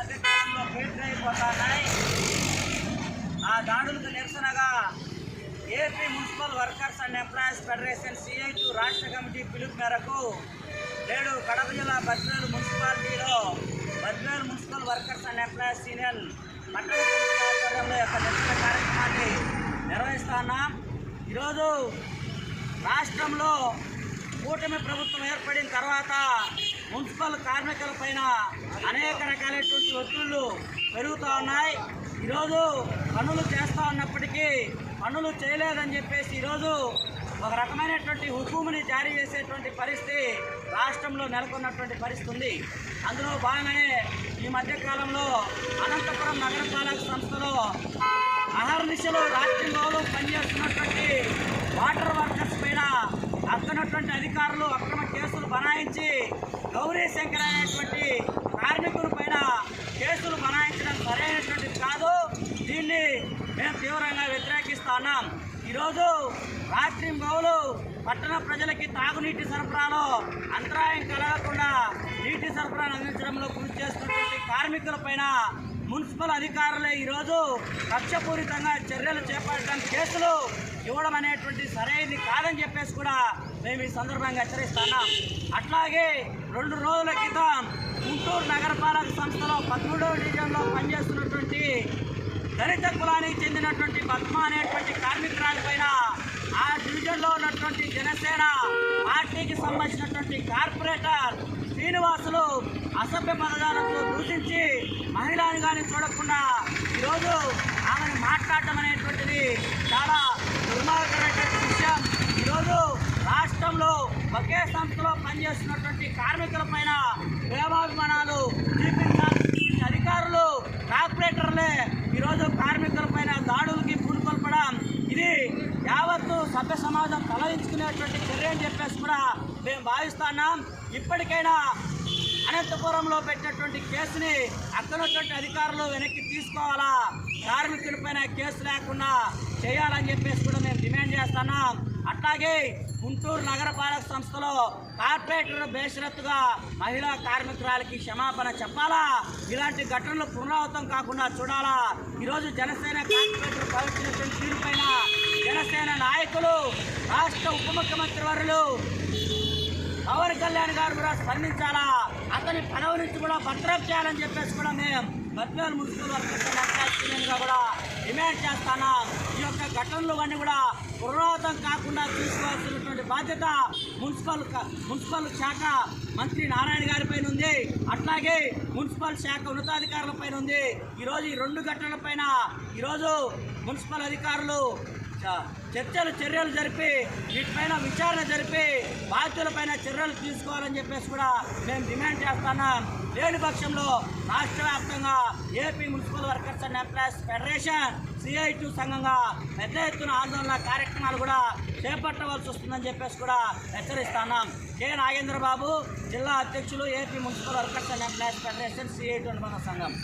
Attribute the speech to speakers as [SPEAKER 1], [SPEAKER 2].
[SPEAKER 1] మధ్య కాలంలో పేటరైపోతున్నాయి ఆ దాడులకు నిరసనగా AP municipal workers and employees federation CITU రాష్ట్ర కమిటీ పిలుపు మేరకు నేడు కడప జిల్లా బద్వేలు మున్సిపాలిటీలో Badvel municipal workers and employees union పట్టణ ఆధ్వర్యంలో యొక్క నిరసన కార్యక్రమాన్ని నిర్వహిస్తున్నాం ఈరోజు రాష్ట్రంలో కూటమి ప్రభుత్వం ఏర్పడిన తర్వాత మున్సిపల్ కార్మికుల పైన అనేక రకాలైన ఒత్తిళ్ళు పెరుగుతూ ఉన్నాయి. ఈరోజు పనులు చేస్తూ ఉన్నప్పటికీ పనులు చేయలేదని చెప్పేసి ఈరోజు ఒక రకమైనటువంటి హుకుముని జారీ చేసేటువంటి పరిస్థితి రాష్ట్రంలో నెలకొన్నటువంటి పరిస్థితి ఉంది. అందులో భాగంగానే ఈ మధ్యకాలంలో అనంతపురం నగరపాలక సంస్థలో అహర్నిశలు రాత్రింబావులు పనిచేస్తున్నటువంటి వాటర్ వర్కర్స్ పైన అక్కనటువంటి అధికారులు అక్రమ కేసులు బనాయించి గౌరీ శంకర్ అనేటువంటి కార్మికుల పైన కేసులు బనాయించడం సరైనటువంటిది కాదు. దీన్ని మేము తీవ్రంగా వ్యతిరేకిస్తున్నాం ఈరోజు రాత్రి గౌలు పట్టణ ప్రజలకి తాగునీటి సరఫరాలో అంతరాయం కలగకుండా నీటి సరఫరాను అందించడంలో కృషి చేస్తున్నటువంటి కార్మికుల పైన మున్సిపల్ అధికారులే ఈరోజు కక్షపూరితంగా చర్యలు చేపట్టడానికి కేసులు ఇవ్వడం అనేటువంటి సరైనది కాదని చెప్పేసి కూడా మేము ఈ సందర్భంగా హెచ్చరిస్తున్నాం అట్లాగే రెండు రోజుల క్రితం గుంటూరు నగరపాలక సంస్థలో పదమూడవ డివిజన్లో పనిచేస్తున్నటువంటి దళిత కులానికి చెందినటువంటి పద్మ అనేటువంటి కార్మికురాలిపైన ఆ డివిజన్లో ఉన్నటువంటి జనసేన పార్టీకి సంబంధించినటువంటి కార్పొరేటర్ శ్రీనివాసులు అసభ్య పదజాలతో గుర్తించి మహిళను కానీ చూడకుండా ఈరోజు ఆమెను మాట్లాడటం అనేటువంటిది చాలా దుర్మార్గమైనటువంటి విషయం. ఈరోజు రాష్ట్రంలో ఒకే సంస్థలో పనిచేస్తున్నటువంటి కార్మికుల పైన ప్రేమాభిమానాలు చూపించాల్సిన అధికారులు కార్పొరేటర్లే ఈరోజు కార్మికుల పైన దాడులకి పూనుకొల్పడం. ఇది యావత్తు సభ్య సమాజం తలదించుకునేటువంటి చర్య అని చెప్పేసి కూడా మేము భావిస్తున్నాం ఇప్పటికైనా అనంతపురంలో పెట్టినటువంటి కేసుని అక్కడున్నటువంటి అధికారులు వెనక్కి తీసుకోవాలా? కార్మికులపైన కేసు లేకుండా చేయాలని చెప్పేసి కూడా మేము డిమాండ్ చేస్తున్నాం. అట్లాగే గుంటూరు నగరపాలక సంస్థలో కార్పొరేటర్ బేషరత్తుగా మహిళా కార్మికురాలకి క్షమాపణ చెప్పాలా? ఇలాంటి ఘటనలు పునరావృతం కాకుండా చూడాలా? ఈరోజు జనసేన కార్పొరేటర్ ప్రవర్తించినటువంటి తీరుపైన జనసేన నాయకులు రాష్ట్ర ఉప ముఖ్యమంత్రి వర్యులు పవన్ కళ్యాణ్ గారు కూడా స్పందించాలా? అతని పదవి నుంచి కూడా భద్రం చేయాలని చెప్పేసి కూడా మేము బద్వేలు మున్సిపల్ వర్కర్స్ కూడా డిమాండ్ చేస్తాను? ఈ యొక్క ఘటనలు అన్నీ కూడా పునరావృతం కాకుండా తీసుకోవాల్సినటువంటి బాధ్యత మున్సిపల్ మున్సిపల్ శాఖ మంత్రి నారాయణ గారి పైన ఉంది. అట్లాగే మున్సిపల్ శాఖ ఉన్నతాధికారుల పైన ఉంది. ఈరోజు ఈ రెండు ఘటనల పైన ఈరోజు మున్సిపల్ అధికారులు చర్చలు చర్యలు జరిపి వీటిపైన విచారణ జరిపి బాధ్యులపైన చర్యలు తీసుకోవాలని చెప్పేసి కూడా మేము డిమాండ్ చేస్తున్నాం. లేని పక్షంలో రాష్ట్ర వ్యాప్తంగా AP municipal workers and employees federation CITU సంఘంగా పెద్ద ఎత్తున ఆందోళన కార్యక్రమాలు కూడా చేపట్టవలసి వస్తుందని చెప్పేసి కూడా హెచ్చరిస్తున్నాం. కె నాగేంద్రబాబు జిల్లా అధ్యక్షులు AP municipal workers and employees federation CITU అనుబంధ సంఘం.